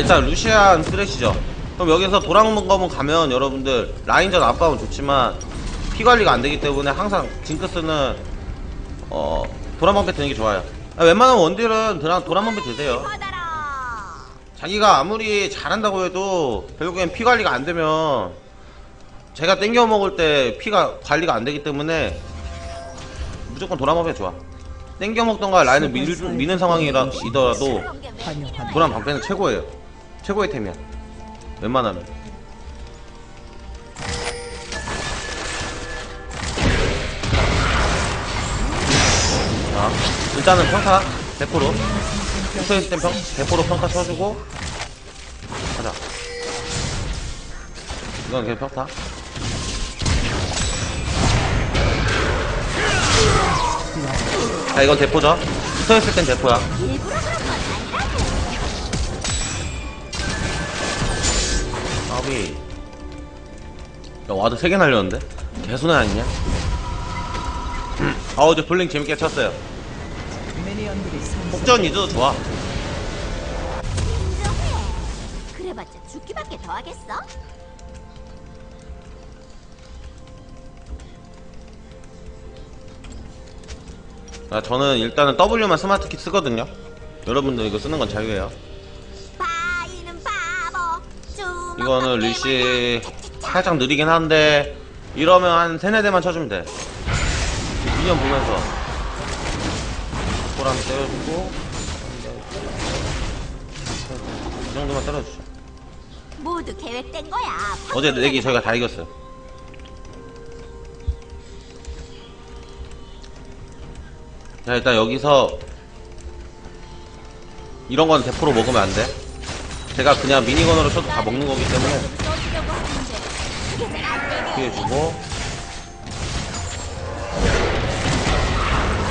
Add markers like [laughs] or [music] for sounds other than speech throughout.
일단 루시안 쓰레시죠 그럼 여기서 도랑검은 가면 여러분들 라인전 압박은 좋지만 피 관리가 안 되기 때문에 항상 징크스는 어 도란방패 드는 게 좋아요 아, 웬만하면 원딜은 도란, 도란방패 드세요. 자기가 아무리 잘한다고 해도 결국엔 피 관리가 안 되면 제가 땡겨 먹을 때 피가 관리가 안 되기 때문에 무조건 도란방패 좋아 땡겨 먹던가 라인을 밀, 미는 상황이더라도 환영합니다. 도란 방패는 최고예요. 최고의 템이야. 웬만하면. 자, 일단은 평타 100%. 평소했을 땐 평, 100% 평타 쳐주고 가자. 이건 그냥 평타. 자, 이건 대포죠. 붙어있을 땐 대포야. 야 와드 3개 날렸는데? 개수는 아니냐? 아 어제 블링 재밌게 쳤어요 폭전 이즈도 좋아 인정해. 그래봤자 죽기밖에 더 하겠어? 아, 저는 일단은 W만 스마트키 쓰거든요 여러분들 이거 쓰는 건 자유예요 이거는 리시. 살짝 느리긴 한데 이러면 한 세네 대만 쳐주면 돼 미니언 보면서 보람 때려주고 이 정도만 때려주죠 모두 계획된 거야. 어제 내기 저희가 다 이겼어요. 자 일단 여기서 이런 건 대포로 먹으면 안 돼. 제가 그냥 미니건으로 쳐도 다 먹는 거기 때문에. 피해주고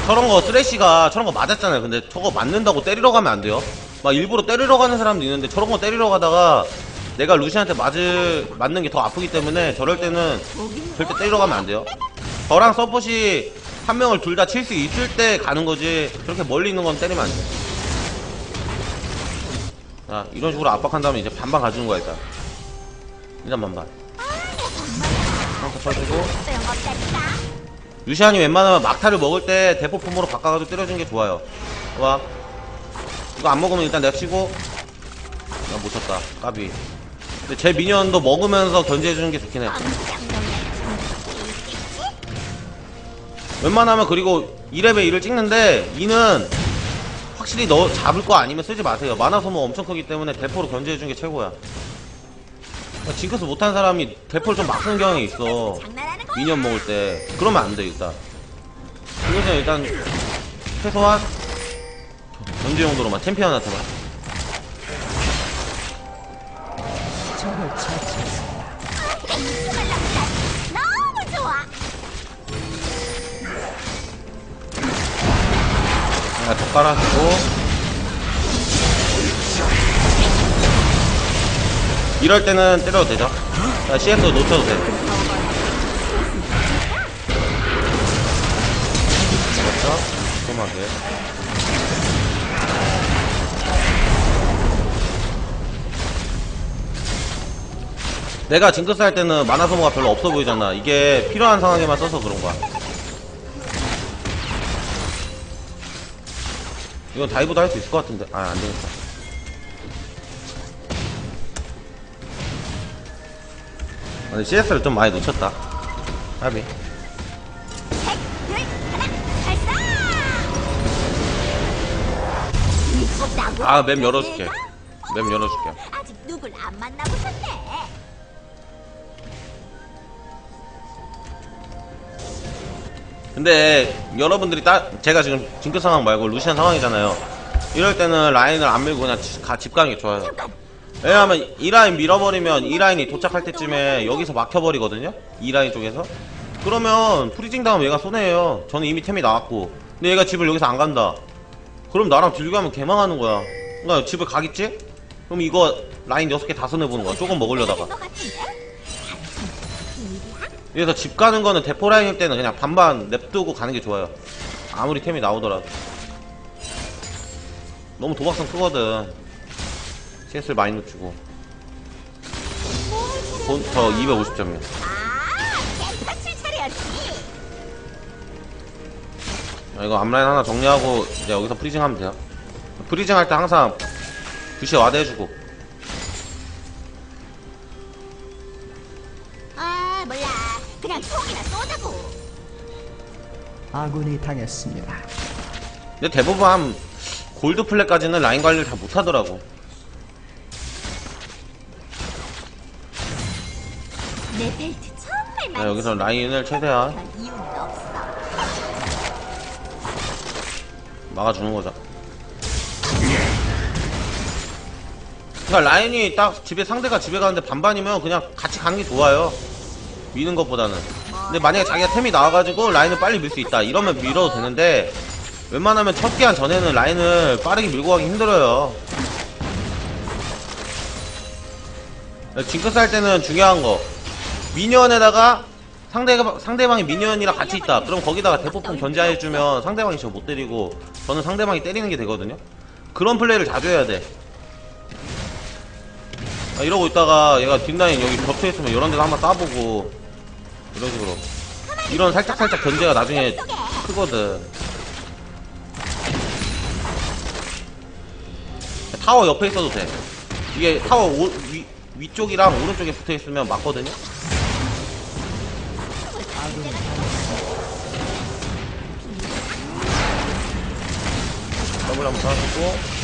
저런 거 쓰레쉬가 저런 거 맞았잖아요. 근데 저거 맞는다고 때리러 가면 안 돼요. 막 일부러 때리러 가는 사람도 있는데 저런 거 때리러 가다가 내가 루시한테 맞을 맞는 게 더 아프기 때문에 저럴 때는 절대 때리러 가면 안 돼요. 저랑 서폿이 한 명을 둘 다 칠 수 있을 때 가는 거지 그렇게 멀리 있는 건 때리면 안 돼. 자 이런 식으로 압박한 다음에 이제 반반 가주는 거야 일단. 일단 반반. 한타 쳐주고. 루시안이 웬만하면 막타를 먹을 때 대포 폼으로 바꿔가지고 때려주는 게 좋아요. 와 이거 안 먹으면 일단 내가 치고 나못 쳤다 까비. 근데 제 미니언도 먹으면서 견제해주는 게 좋긴 해. 웬만하면 그리고 2렙에 2를 찍는데 2는 확실히 너 잡을 거 아니면 쓰지 마세요. 만화 소모 엄청 크기 때문에 대포로 견제해주는 게 최고야. 징크스 못한 사람이 대포를 좀막 쓰는 경향이 있어. 미니언 먹을 때 그러면 안 돼 일단 이것은 일단 최소한 견제 용도로만 챔피언한테만 더 깔아주고. 이럴 때는 때려도 되죠? 자, CS 놓쳐도 돼 그렇죠? 꼼꼼하게. 내가 징크스 할 때는 만화 소모가 별로 없어 보이잖아. 이게 필요한 상황에만 써서 그런 거야 이건 다이브도 할 수 있을 것 같은데 아 안되겠다 근데 CS를 좀 많이 놓쳤다 하비 셋, 둘, 하나, 발사! 무섭다고? 아맵 열어줄게 맵 열어줄게 아직 누굴 안 만나보셨네. 근데 여러분들이 따, 제가 지금 징크 상황 말고 루시안 상황이잖아요. 이럴 때는 라인을 안 밀고 그냥 지- 가, 집 가는 게 좋아요. 왜냐하면 이 라인 밀어버리면 이 라인이 도착할 때쯤에 여기서 막혀버리거든요? 이 라인 쪽에서? 그러면 프리징 다음 얘가 손해예요. 저는 이미 템이 나왔고. 근데 얘가 집을 여기서 안 간다. 그럼 나랑 딜교하면 개망하는 거야. 그러니까 집을 가겠지? 그럼 이거 라인 6개 다 손해보는 거야. 조금 먹으려다가? 그래서 집 가는 거는 대포 라인일 때는 그냥 반반 냅두고 가는 게 좋아요. 아무리 템이 나오더라도. 너무 도박성 크거든. CS를 많이 놓치고 돈, 저 250점이요 아, 이거 앞라인 하나 정리하고 이제 여기서 프리징 하면 돼요 프리징 할 때 항상 부시 와드 해주고 아군이 당했습니다. 근데 대부분 한 골드 플랫까지는 라인 관리를 다 못하더라고 내 벨트 정말. 자, 여기서 라인을 최대한 그런 이유는 없어. 막아주는 거죠. 그러니까 라인이 딱 집에 상대가 집에 가는데 반반이면 그냥 같이 가는 게 좋아요. 미는 것보다는. 근데 만약에 자기가 템이 나와가지고 라인을 빨리 밀 수 있다 이러면 밀어도 되는데 웬만하면 첫 기한 전에는 라인을 빠르게 밀고 가기 힘들어요. 징크스 할 때는 중요한 거 미니언에다가 상대가 상대방이 미니언이랑 같이 있다. 그럼 거기다가 대폭풍 견제해주면 상대방이 저 못 때리고 저는 상대방이 때리는 게 되거든요. 그런 플레이를 자주 해야 돼. 아, 이러고 있다가 얘가 뒷라인 여기 겹쳐 있으면 이런 데서 한번 쏴보고 이런 식으로 이런 살짝 살짝 견제가 나중에 크거든. 타워 옆에 있어도 돼. 이게 타워 오- 위, 위쪽이랑 오른쪽에 붙어 있으면 맞거든요. 더블 한번 쏴주고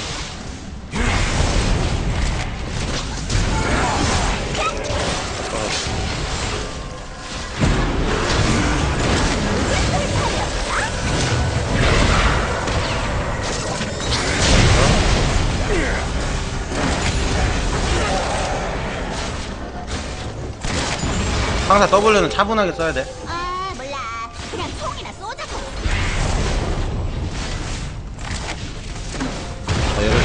항상 W는 차분하게 써야 돼. 아, 몰라. 그냥 총이나 쏘자고. 자, 얘를.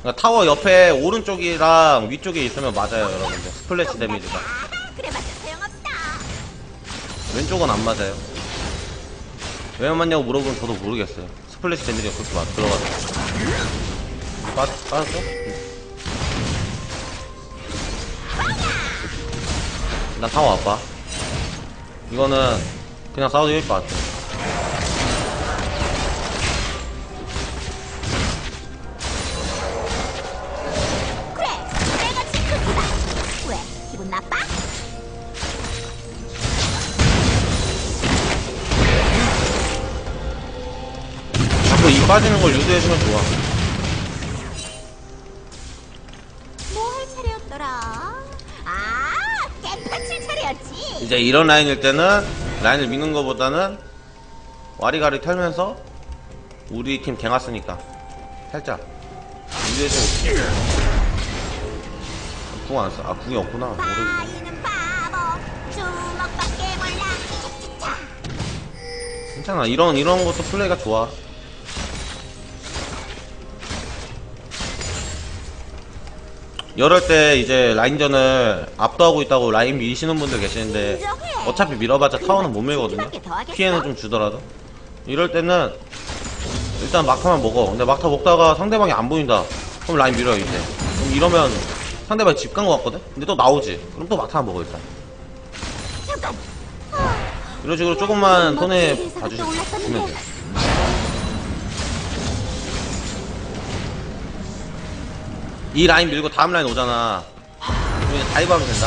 그러니까 타워 옆에 오른쪽이랑 위쪽에 있으면 맞아요, 여러분들. 스플래시 데미지가. 아, 그래봤자. 왼쪽은 안 맞아요. 왜안 맞냐고 물어보면 저도 모르겠어요. 스플래시 데미지가 그렇게 맞, 들어가서. 빠, 빠졌어? 난 타워 아빠. 이거는 그냥 싸워도 이길 것 같아. 그래, 내가 징크스다. 왜? 기분 나빠? 자꾸 이 빠지는 걸 유도해주면 좋아. 이제 이런 라인일 때는 라인을 미는 것보다는 와리가리 털면서 우리 팀 갱았으니까 살짝 유도해주면 궁안 써. 아 궁이 없구나. 모르겠네. 괜찮아. 이런 이런 것도 플레이가 좋아. 이럴 때 이제 라인전을 압도하고 있다고 라인 미시는 분들 계시는데 어차피 밀어봤자 타워는 못 밀거든요. 피해는 좀 주더라도. 이럴 때는 일단 막타만 먹어. 근데 막타 먹다가 상대방이 안 보인다. 그럼 라인 밀어요 이제. 그럼 이러면 상대방이 집간것 같거든? 근데 또 나오지. 그럼 또 막타만 먹어 일단. 이런 식으로 조금만 손에 봐주시면 떠올 이 라인 밀고 다음 라인 오잖아. 그냥 다이브 하면 된다.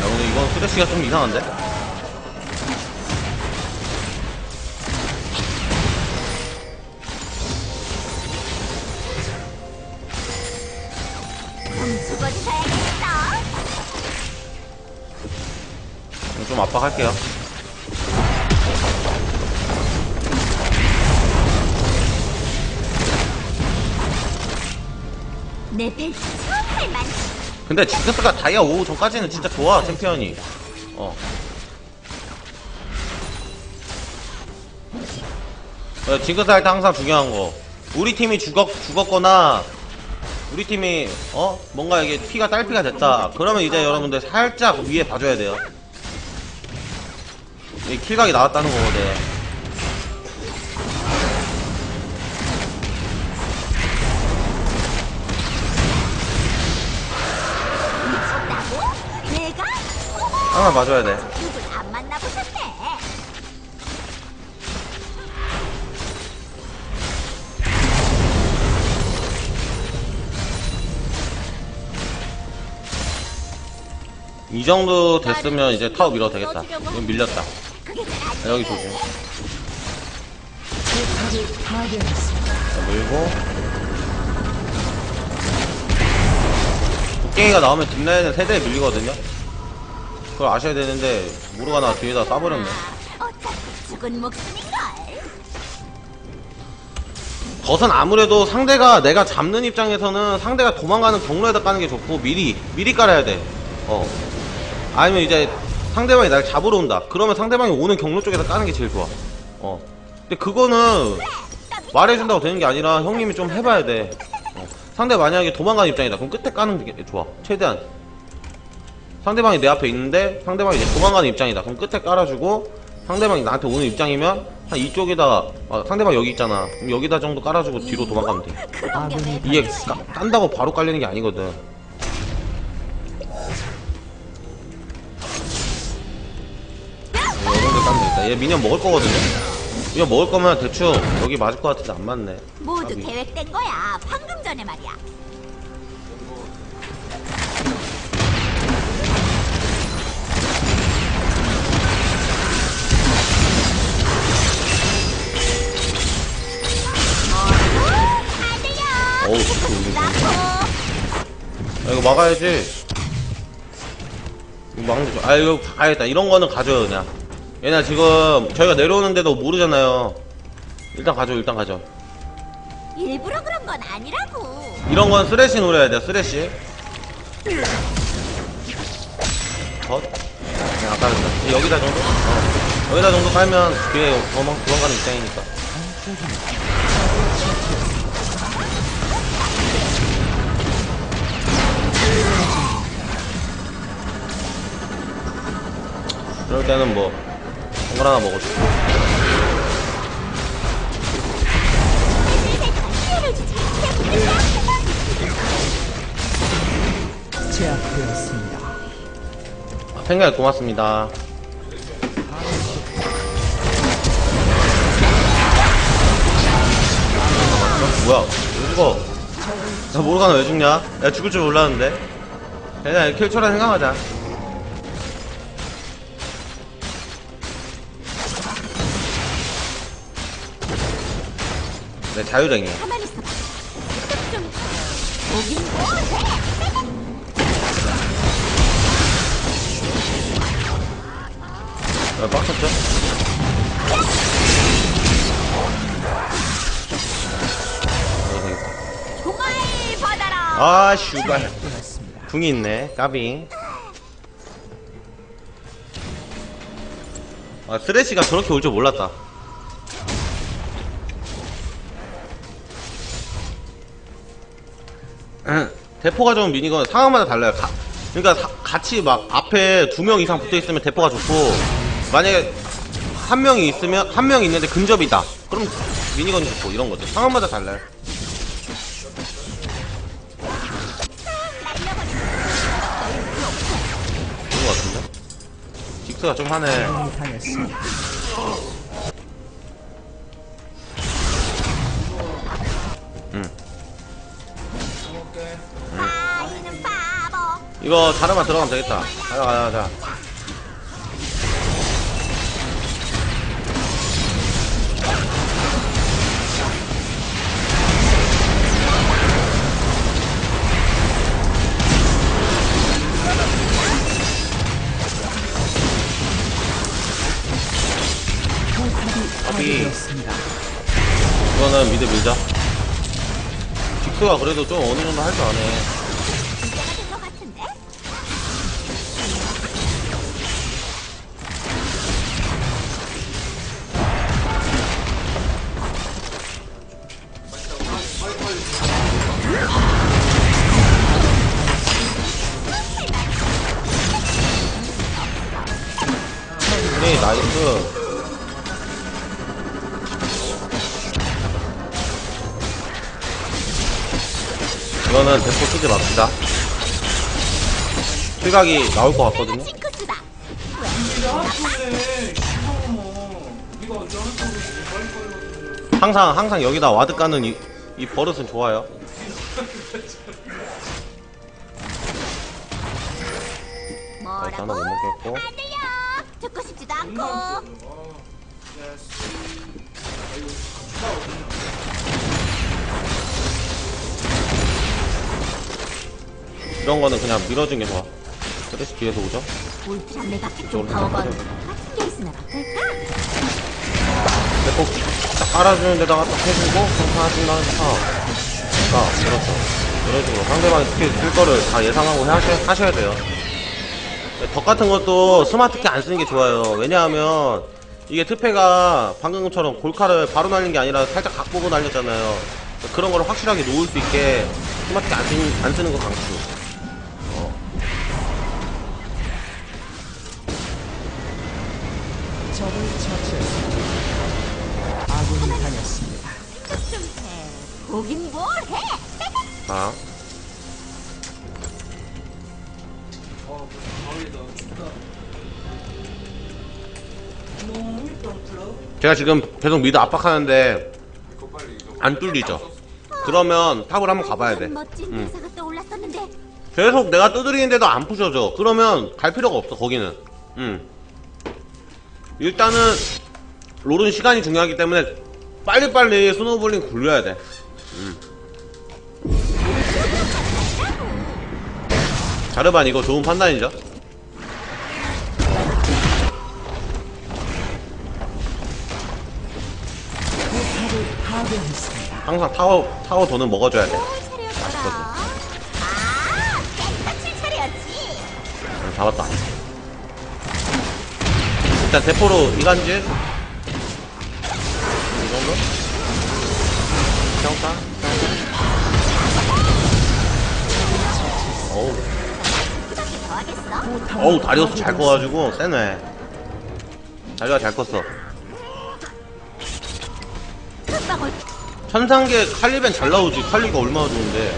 야, 오늘 이건 후레쉬가 좀 이상한데? 좀 압박할게요. 근데 징크스가 다이아 5 전까지는 진짜 좋아, 챔피언이. 어. 어, 징크스 할 때 항상 중요한 거. 우리 팀이 죽었, 죽었거나, 우리 팀이, 어? 뭔가 이게 피가 딸피가 됐다. 그러면 이제 여러분들 살짝 위에 봐줘야 돼요. 이 킬각이 나왔다는 거거든. 하나 맞아야 돼. 누굴 안 만나보셨대? 이 정도 됐으면 이제 타워 밀어도 되겠다. 이건 밀렸다. 안 여기 돼. 조심. 자, 밀고. 곡괭이가 나오면 뒷라인은 세대에 밀리거든요. 그걸 아셔야 되는데 무르가나 뒤에다 싸버렸네. 덫은 아무래도 상대가 내가 잡는 입장에서는 상대가 도망가는 경로에다 까는 게 좋고 미리 미리 깔아야 돼. 어. 아니면 이제 상대방이 날 잡으러 온다. 그러면 상대방이 오는 경로 쪽에서 까는 게 제일 좋아. 어. 근데 그거는 말해준다고 되는 게 아니라 형님이 좀 해봐야 돼. 어. 상대 만약에 도망가는 입장이다. 그럼 끝에 까는 게 좋아. 최대한. 상대방이 내 앞에 있는데 상대방이 이제 도망가는 입장이다. 그럼 끝에 깔아주고 상대방이 나한테 오는 입장이면 한 이쪽에다가 아, 상대방 여기 있잖아. 그럼 여기다 정도 깔아주고 뒤로 도망가면 돼. 왜 이게? 까, 깐다고 바로 깔리는 게 아니거든. 이 정도 까면 되겠다. 얘 미니언 먹을 거거든요. 미니언 먹을 거면 대충 여기 맞을 것 같은데 안 맞네. 모두. 계획된 거야. 방금 전에 말이야. 어우. 야, 이거 막아야지. 이거 막는 거. 아, 이거 가야겠다. 이런 거는 가져요, 그냥. 얘네 지금 저희가 내려오는데도 모르잖아요. 일단 가져, 일단 가져. 일부러 그런 건 아니라고. 이런 건 쓰레쉬 노려야 돼, 쓰레쉬. 덧? 그냥 아까 그랬다. 여기다 정도? 어. 여기다 정도 깔면 뒤에 도망, 도망가는 입장이니까. 그럴 때는 뭐, 걸 하나 주지. 제압되었습니다. 생각에 고맙습니다. 뭐야? 왜 죽어? 나 모르가나 왜 죽냐? 야 죽을 줄 몰랐는데. 그냥 킬처럼 생각하자. 좀 보긴 뭐해? 야, 빡쳤죠? 아, 슈발. 궁이 있네, 까비. 아, 쓰레쉬가 저렇게 올 줄 몰랐다. 대포가 좀 미니건 상황마다 달라요. 가- 그러니까 사- 같이 막 앞에 두 명 이상 붙어 있으면 대포가 좋고 만약에 한 명이 있으면 한 명 있는데 근접이다. 그럼 미니건이 좋고 이런 거죠. 상황마다 달라요. 그런 거 같은데? 직스가 좀 하네. 이거 자르만 들어가면 되겠다. 가자, 가자, 가자. 파괴되었습니다. 이거는 미드 밀자. 직스가 그래도 좀 어느 정도 할 줄 아네. 실각이 나올 것 같거든요. 항상 항상 여기다 와드 까는 이, 이 버릇은 좋아요 자, 일단 하나 못? 먹겠고 안 들려. 듣고 싶지도 않고. 이런 거는 그냥 밀어준 게 좋아 그래서 뒤에서 오죠? 울트라 메가 캡 이쪽으로 파워건 가자. 같은 게 있으면 어떨까? 대포 딱 깔아주는 데다가 딱 해주고 평타하신 다음에 타 자, 그렇죠. 이런 식으로 상대방이 스킬 쓸 거를 다 예상하고 하셔, 하셔야 돼요. 덕 같은 것도 스마트키 안 쓰는 게 좋아요. 왜냐하면 이게 특패가 방금처럼 골카를 바로 날린 게 아니라 살짝 각 보고 날렸잖아요. 그런 거를 확실하게 놓을 수 있게 스마트키 안 쓰는, 안 쓰는 거 강추 보긴 뭘 해? 자 제가 지금 계속 미드 압박하는데 안 뚫리죠. 그러면 탑을 한번 가봐야 돼. 멋진 음. 대사가 떠올랐었는데. 계속 내가 두드리는데도 안 부셔져. 그러면 갈 필요가 없어 거기는. 음. 일단은 롤은 시간이 중요하기 때문에 빨리빨리 스노우볼링 굴려야 돼 음. 자르반 이거 좋은 판단이죠. 항상 타워 타워 돈은 먹어줘야 돼? 아, 깨끗이 차렸지. 응, 잡았다 일단 대포로 이간질 평타 어우? 어우 다리우스 잘 커가지고 세네. 다리가 잘 컸어. 천상계 칼리벤 잘 나오지. 칼리가 얼마나 좋은데.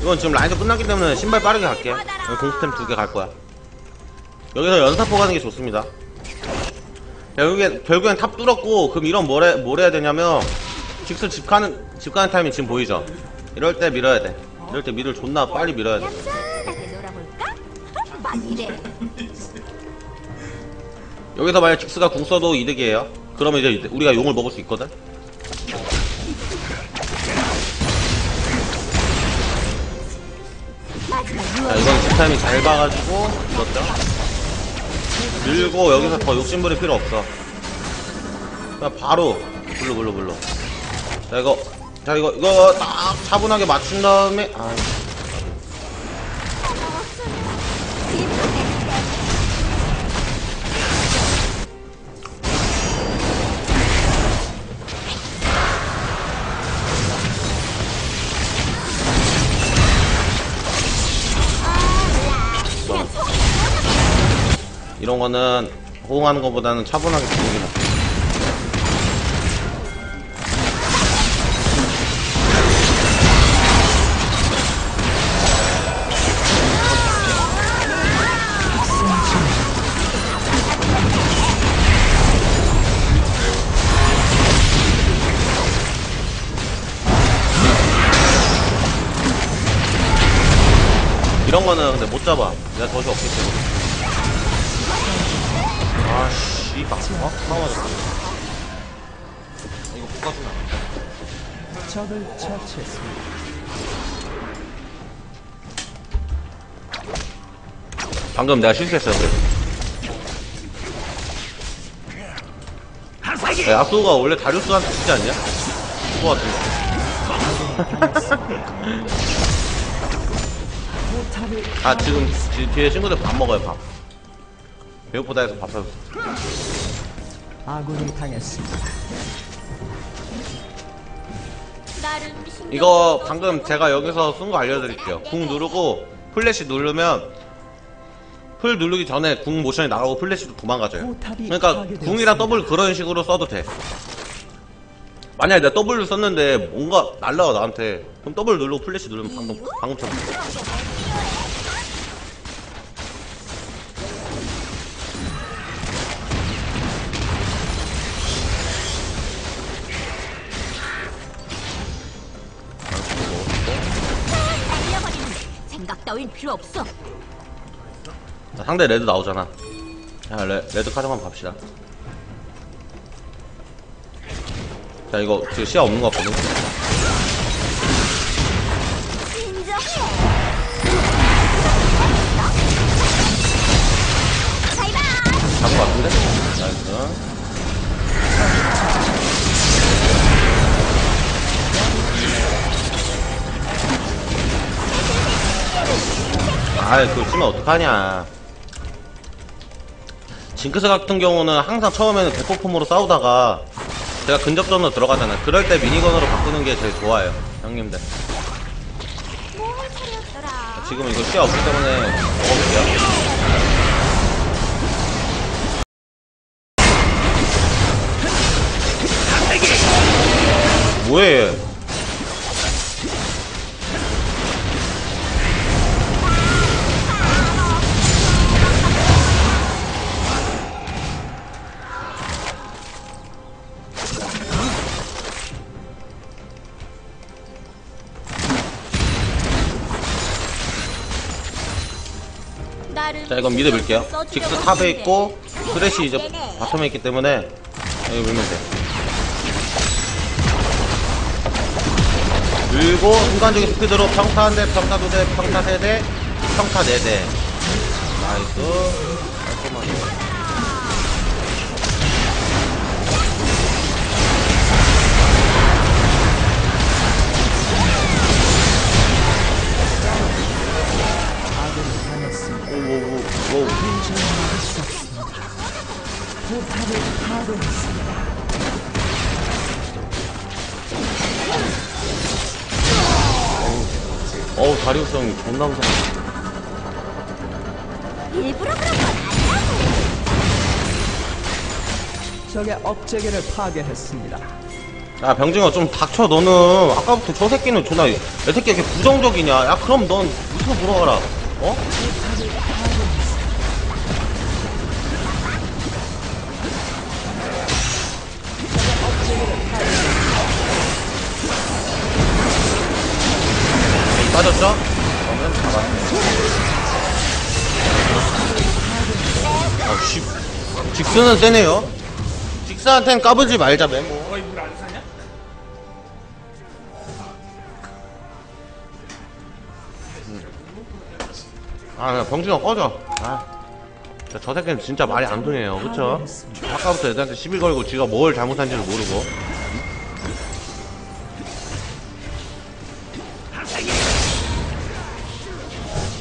이건 지금 라인도 끝났기 때문에 신발 빠르게 갈게. 공스템 두 개 갈 거야. 여기서 연사포 가는 게 좋습니다. 결국엔, 결국엔 탑 뚫었고 그럼 이런 뭘, 해, 뭘 해야 되냐면 직스 집 가는 집 가는 타이밍 지금 보이죠? 이럴 때 밀어야 돼. 이럴 때 미를 존나 빨리 밀어야 돼. 얌전하게 놀아볼까? 막 이래. 여기서 만약 직스가 궁 써도 이득이에요. 그러면 이제 우리가 용을 먹을 수 있거든? 자. 이건 집 타이밍 잘 봐가지고 밀었죠? 밀고 여기서 더 욕심부릴 필요 없어. 그냥 바로 블루 블루 블루 자 이거. 자 이거 이거 딱 차분하게 맞춘 다음에 아. 이런 거는 호응하는 것보다는 차분하게 부르는 못 잡아 내가 덫이 없기 때문에 아 씨발 어? 하나 맞았어 이거 못 가주나 적을 처치했습니다. 방금 내가 실수했어요 그래 야, 야수가 원래 다리우스한테 쓰지 않냐? 그거 같은데 [laughs] 아 지금 뒤- 뒤에 친구들 밥 먹어요 밥 배고프다 해서 밥 사줬어 아군이 당했습니다. 나름 신경 이거 쓰고 방금 제가 여기서 쓴 거 알려드릴게요 궁 누르고 플래시 누르면 풀 누르기 전에 궁 모션이 나가고 플래시도 도망가져요. 포탑이 그러니까 파괴되었습니다. 궁이랑 더블 그런 식으로 써도 돼. 만약에 내가 W 썼는데 뭔가 날라와 나한테 그럼 W 누르고 플래시 누르면 방금 방금처럼 날려버리는데 생각 따윈 필요 없어. 자, 상대 레드 나오잖아. 자, 레, 레드 카정만 봅시다. 자, 이거 지금 시야 없는 것 같거든. 잡은 것 같은데? 나이스. 아이, 그거 쓰면 어떡하냐. 징크스 같은 경우는 항상 처음에는 대폭폼으로 싸우다가 제가 근접전으로 들어가잖아요. 그럴 때 미니건으로 바꾸는 게 제일 좋아요. 형님들. 지금 이거 시야 없기 때문에 먹어볼게요. 뭐해? 자 이건. 써주려고 직스 탑에. 있고 쓰레쉬 이제. 바텀에 있기 때문에 여기 밀면 돼. 밀고 순간적인 스피드로 평타 한 대, 평타 두 대, 평타 세 대, 평타 네 대. 나이스. 파괴했습니다. 어우 다리우스 존나 무서워. 일부러 그런 건 아니라고. 적의 업체계를 파괴했습니다. 야 병진아 좀 닥쳐 너는 아까부터 저 새끼는 존나 내 새끼 이렇게 부정적이냐 야 그럼 넌 유튜브 보러 가라 어? 빠졌죠? 그러면 잡았네 어, 직, 직스는 세네요 직스한텐 까불지 말자 메모 아, 야, 병준아 꺼져. 아, 저, 저 새끼는 진짜 말이 안 통해요. 그쵸? 아까부터 애들한테 시비 걸고 지가 뭘 잘못한지를 모르고.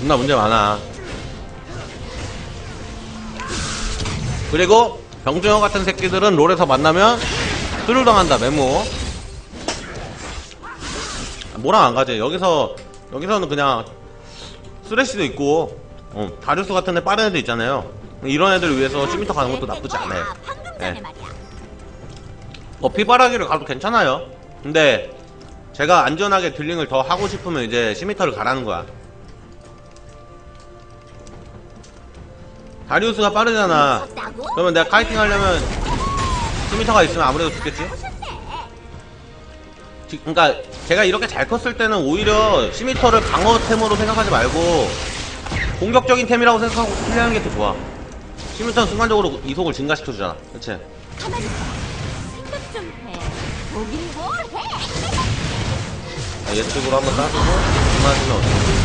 존나 문제 많아. 그리고 병준형 같은 새끼들은 롤에서 만나면 스를 당한다, 메모. 뭐랑 안 가지. 여기서, 여기서는 그냥 쓰레쉬도 있고 어, 다리우스 같은 애 빠른 애들 있잖아요 이런 애들을 위해서 10m 가는 것도 나쁘지 않아요 전에 예. 어, 피바라기를 가도 괜찮아요 근데 제가 안전하게 딜링을 더 하고 싶으면 이제 10m를 가라는 거야 다리우스가 빠르잖아? 그러면 내가 카이팅 하려면 10m가 있으면 아무래도 죽겠지? 지- 그러니까 제가 이렇게 잘 컸을 때는 오히려 10m를 방어템으로 생각하지 말고 공격적인 템이라고 생각하고 플레이하는 게 더 좋아. 10m는 순간적으로 이속을 증가시켜주잖아. 그치? 자, 예측으로 한번 따주고 그만하시면 어떡해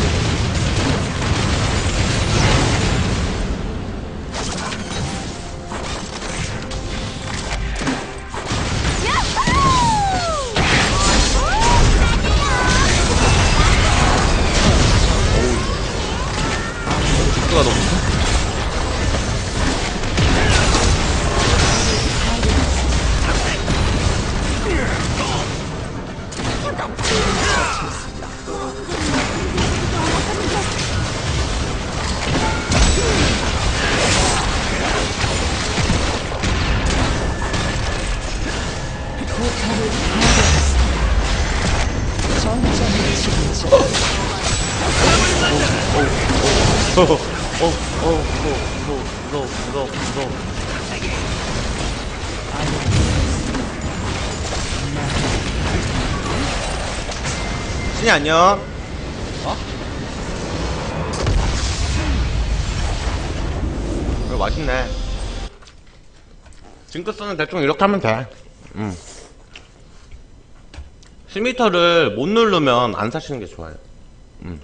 신이 안녕. 어? 이거 맛있네. 징크스는 대충 이렇게 하면 돼. 음. 10m를 못 누르면 안 사시는 게 좋아요. 음.